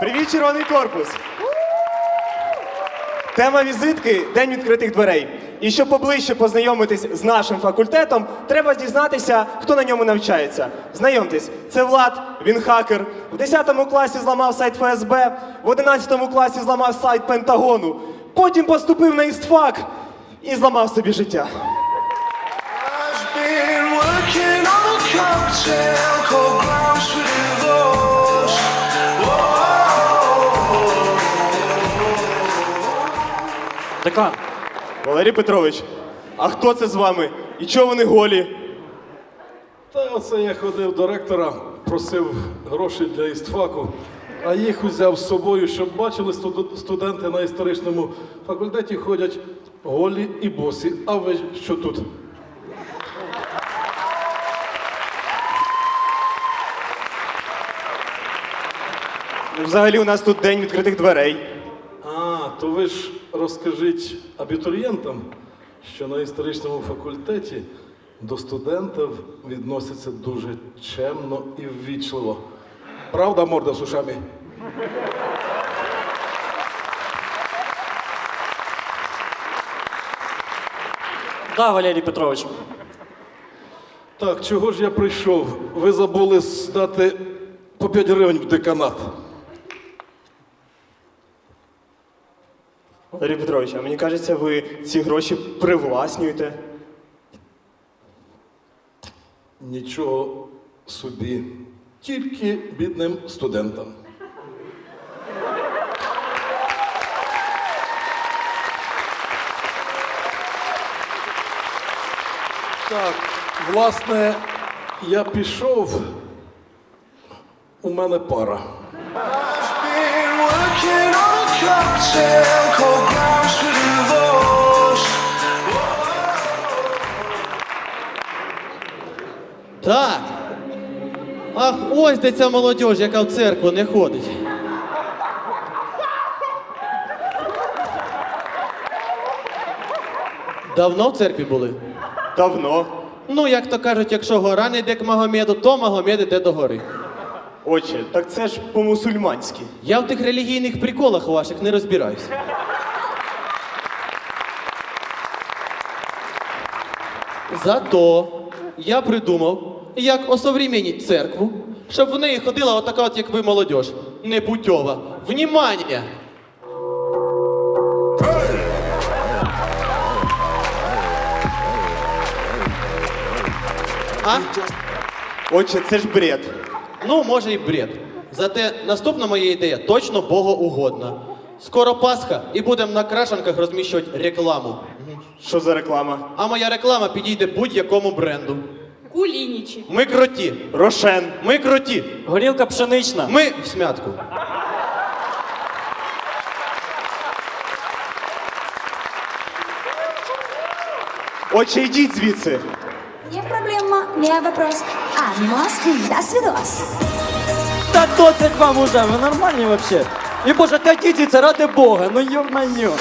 Червоний корпус. Тема візитки День відкритих дверей. І щоб поближче познайомитись з нашим факультетом, треба дізнатися, хто на ньому навчається. Знайомтесь, це Влад, він хакер. В 10 класі зламав сайт ФСБ, в 11 класі зламав сайт Пентагону. Потім поступив на істфак і зламав собі життя. I've been Декан, Валерій Петрович, а хто це з вами? І чого вони голі? Та оце я ходив до ректора, просив гроші для істфаку, а їх узяв з собою, щоб бачили студенти на історичному факультеті ходять голі і босі. А ви що тут? Взагалі у нас тут день відкритих дверей. А, то ви ж розкажіть абітурієнтам, що на історичному факультеті до студентів відносяться дуже чемно і ввічливо. Правда, морда з ушами? да, Валерій Петрович. Так, чого ж я прийшов? Ви забули здати по 5 гривень в деканат. Валерій Петрович, а мені кажеться, ви ці гроші привласнюєте. Нічого собі, тільки бідним студентам. Так, власне, я пішов. У мене пара. Так. Ах, ось де ця молодь, яка в церкву не ходить. Давно в церкві були? Давно. Ну, як то кажуть, якщо гора не йде к Магомеду, то Магомед йде до гори. Отче, так це ж по-мусульманськи. Я в тих релігійних приколах ваших не розбираюсь. Зато я придумав, як осовременіть церкву, щоб в неї ходила отака, от, як ви молодь, непутьова. Внімання! А? Отче, це ж бред. Ну, може і бред. Зате наступна моя ідея точно богоугодна. Скоро Пасха і будемо на крашенках розміщувати рекламу. Що за реклама? А моя реклама підійде будь-якому бренду. Кулінічі. Ми круті. Рошен. Ми круті. Горілка пшенична. Ми в смятку. Отче, йдіть звідси. Не проблема, не вопрос. Амос, das видос. Та досить вам уже, ви нормальні вообще? І боже, катіться це ради Бога, ну йо-майо.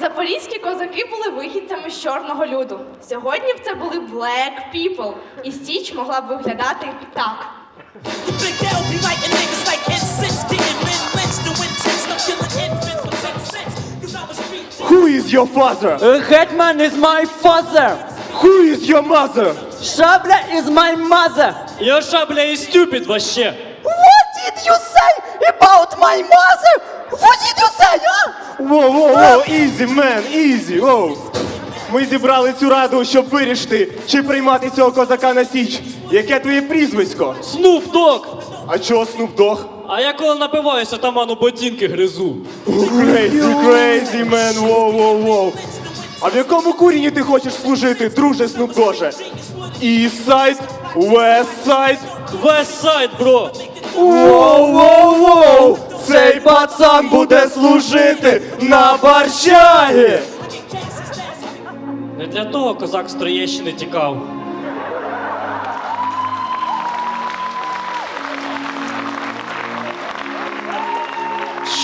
Запорізькі козаки були вихідцями з чорного люду. Сьогодні б це були Black People. І Січ могла б виглядати так. Big L be writing niggas like incense, getting men lynched, doing intense, no killing infants for 10 cents. Cause I was reaching. Who is your father? Hetman is my father. Who is your mother? Шабля is my mother. Я шабля і stupid вообще. What did you say about my mother? What did you say, а? Воу, воу, воу, easy, man, easy, воу. Ми зібрали цю раду, щоб вирішити, чи приймати цього козака на січ. Яке твоє прізвисько? Dogg! А чого Dogg? А я коли напиваюся, таману ботинки гризу. Crazy, crazy, man, воу, воу, воу. А в якому курені ти хочеш служити, друже West Side? West Side, бро! Воу, воу, воу! Цей пацан буде служити на Барщагі! Не для того козак з Троєщини тікав.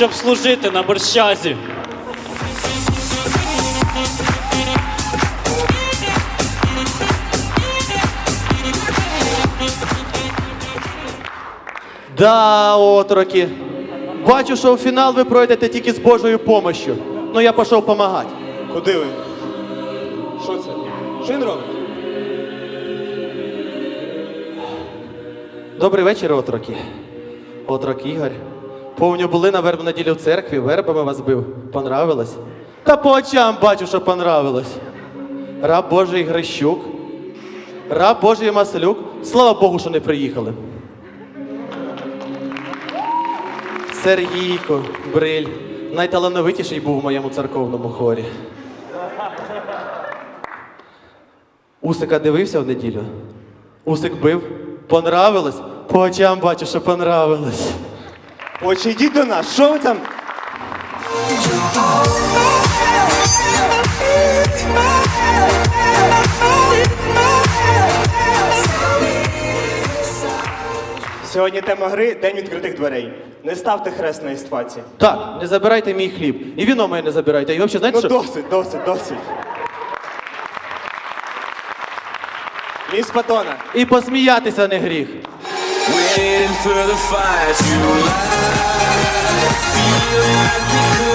щоб служити на борщазі. Да, отроки. Бачу, що у фінал ви пройдете тільки з Божою помощю. Ну я пішов допомагати. Куди ви? Що це? Що він робить? Добрий вечір, отроки. Отрок Ігор. Повню були на вербу неділю в церкві, вербами вас бив. Понравилось? Та по очам бачу, що понравилось. Раб Божий Грищук. Раб Божий Маслюк. Слава Богу, що не приїхали. Сергійко, Бриль. Найталановитіший був в моєму церковному хорі. Усика дивився в неділю. Усик бив. Понравилось? По очам бачу, що понравилось. Очі йдіть до нас, що ви там? Сьогодні тема гри День відкритих дверей. Не ставте хрест на істваці. Так, не забирайте мій хліб. І віно моє не забирайте. І взагалі, знаєте, Ну що? досить, досить, досить. Міс Патона. І посміятися не гріх. Waiting for the fire to light. Feel like we could